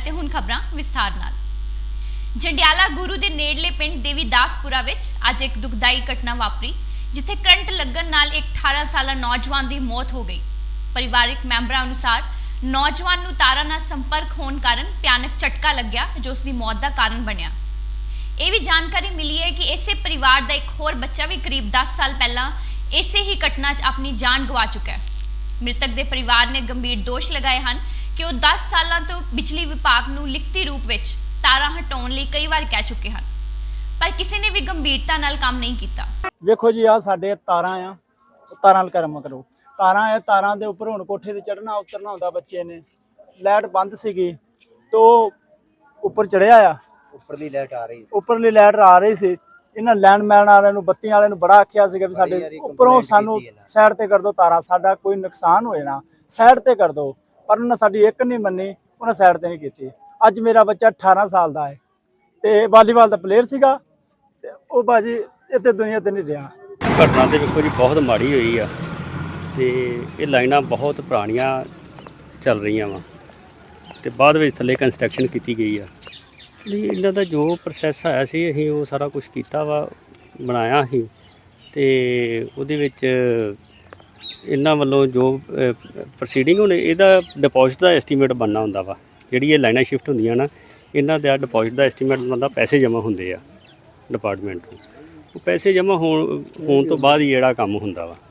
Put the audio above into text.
ਅਤੇ ਹੁਣ ਖਬਰਾਂ ਵਿਸਥਾਰ ਨਾਲ। ਜੰਡਿਆਲਾ ਗੁਰੂ ਦੇ ਨੇੜਲੇ ਪਿੰਡ ਦੇਵੀਦਾਸਪੁਰਾ ਵਿੱਚ ਅੱਜ ਇੱਕ ਦੁਖਦਾਈ ਘਟਨਾ ਵਾਪਰੀ, ਜਿੱਥੇ ਕਰੰਟ ਲੱਗਣ ਨਾਲ ਇੱਕ 18 ਸਾਲਾ ਨੌਜਵਾਨ ਦੀ ਮੌਤ ਹੋ ਗਈ। ਪਰਿਵਾਰਕ ਮੈਂਬਰਾਂ ਅਨੁਸਾਰ ਨੌਜਵਾਨ ਨੂੰ ਤਾਰਾਂ ਨਾਲ ਸੰਪਰਕ ਹੋਣ ਕਾਰਨ ਭਿਆਨਕ ਝਟਕਾ ਲੱਗਿਆ, ਜੋ ਉਸ ਦੀ ਮੌਤ ਦਾ ਕਾਰਨ ਬਣਿਆ। ਇਹ ਵੀ ਜਾਣਕਾਰੀ ਮਿਲੀ ਹੈ ਕਿ ਇਸੇ ਪਰਿਵਾਰ ਦਾ ਇੱਕ ਹੋਰ ਬੱਚਾ ਵੀ ਕਰੀਬ 10 ਸਾਲ ਪਹਿਲਾਂ ਇਸੇ ਹੀ ਘਟਨਾ 'ਚ ਆਪਣੀ ਜਾਨ ਗਵਾ ਚੁੱਕਾ ਹੈ। ਮ੍ਰਿਤਕ ਦੇ ਪਰਿਵਾਰ ਨੇ ਗੰਭੀਰ ਦੋਸ਼ ਲਗਾਏ ਹਨ ਕਿ ਉਹ 10 ਸਾਲਾਂ ਤੋਂ ਬਿਜਲੀ ਵਿਭਾਗ ਨੂੰ ਲਿਖਤੀ ਰੂਪ ਵਿੱਚ ਤਾਰਾਂ ਹਟਾਉਣ ਲਈ ਕਈ ਵਾਰ ਕਹਿ ਚੁੱਕੇ ਹਨ। ਪਰ ਕਿਸੇ ਨੇ ਵੀ ਗੰਭੀਰਤਾ ਨਾਲ ਕੰਮ ਨਹੀਂ ਕੀਤਾ। ਵੇਖੋ ਜੀ ਆ ਸਾਡੇ ਤਾਰਾਂ ਆ। ਤਾਰਾਂ ਨਾਲ ਕਰਮ ਕਰੋ। ਤਾਰਾਂ ਆ ਤਾਰਾਂ ਦੇ ਉੱਪਰ ਹੁਣ ਕੋਠੇ ਤੇ ਚੜਨਾ ਉਤਰਨਾ ਹੁੰਦਾ ਬੱਚੇ ਨੇ। ਲਾਈਟ ਬੰਦ ਸੀਗੀ ਤੋ ਉੱਪਰ ਚੜਿਆ ਆ। ਉੱਪਰਲੀ ਲਾਈਟ ਆ ਰਹੀ ਸੀ। ਉੱਪਰਲੀ ਲਾਈਟ ਆ ਰਹੀ ਸੀ। ਇਹਨਾਂ ਲੈਂਡਮੈਨ ਵਾਲਿਆਂ ਨੂੰ ਬੱਤੀਆਂ ਵਾਲਿਆਂ ਨੂੰ ਬੜਾ ਆਖਿਆ ਸੀਗਾ ਵੀ ਸਾਡੇ ਉੱਪਰੋਂ ਸਾਨੂੰ। ਸਾਈਡ ਤੇ ਕਰ ਦਿਓ ਤਾਰਾਂ ਸਾਡਾ ਕੋਈ ਨੁਕਸਾਨ ਹੋਏ ਨਾ ਸਾਈਡ ਤੇ ਕਰ ਦਿਓ ਪਰ ਉਹਨਾਂ ਸਾਡੀ ਇੱਕ ਨਹੀਂ ਮੰਨੀ, ਉਹਨਾਂ ਸਾਈਡ ਤੇ ਨਹੀਂ ਕੀਤੀ। ਅੱਜ ਮੇਰਾ ਬੱਚਾ 18 ਸਾਲ ਦਾ ਹੈ ਤੇ ਵਾਲੀਬਾਲ ਦਾ ਪਲੇਅਰ ਸੀਗਾ ਤੇ ਉਹ ਬਾਜੀ ਇੱਥੇ ਦੁਨੀਆ ਤੇ ਨਹੀਂ ਰਿਹਾ। ਘਟਨਾ ਤੇ ਵੇਖੋ ਜੀ, ਬਹੁਤ ਮਾੜੀ ਹੋਈ ਆ ਤੇ ਇਹ ਲਾਈਨਾਂ ਬਹੁਤ ਪੁਰਾਣੀਆਂ ਚੱਲ ਰਹੀਆਂ ਵਾ ਤੇ ਬਾਅਦ ਵਿੱਚ ਥੱਲੇ ਕੰਸਟਰਕਸ਼ਨ ਕੀਤੀ ਗਈ ਆ। ਲਈ ਇਹਨਾਂ ਦਾ ਜੋ ਪ੍ਰੋਸੈਸ ਆਇਆ ਸੀ, ਅਸੀਂ ਉਹ ਸਾਰਾ ਕੁਝ ਕੀਤਾ ਵਾ, ਬਣਾਇਆ ਸੀ ਤੇ ਉਹਦੇ ਵਿੱਚ ਇਹਨਾਂ ਵੱਲੋਂ ਜੋ ਪ੍ਰੋਸੀਡਿੰਗ ਹੁਣ ਇਹਦਾ ਡਿਪੋਜ਼ਿਟ ਦਾ ਐਸਟੀਮੇਟ ਬਣਨਾ ਹੁੰਦਾ ਵਾ। ਜਿਹੜੀ ਇਹ ਲਾਈਨਾਂ ਸ਼ਿਫਟ ਹੁੰਦੀਆਂ ਨਾ, ਇਹਨਾਂ ਦਾ ਡਿਪੋਜ਼ਿਟ ਦਾ ਐਸਟੀਮੇਟ ਬਣਦਾ, ਪੈਸੇ ਜਮ੍ਹਾਂ ਹੁੰਦੇ ਆ ਡਿਪਾਰਟਮੈਂਟ ਨੂੰ। ਉਹ ਪੈਸੇ ਜਮ੍ਹਾਂ ਹੋਣ ਹੋਣ ਤੋਂ ਬਾਅਦ ਹੀ ਜਿਹੜਾ ਕੰਮ ਹੁੰਦਾ ਵਾ।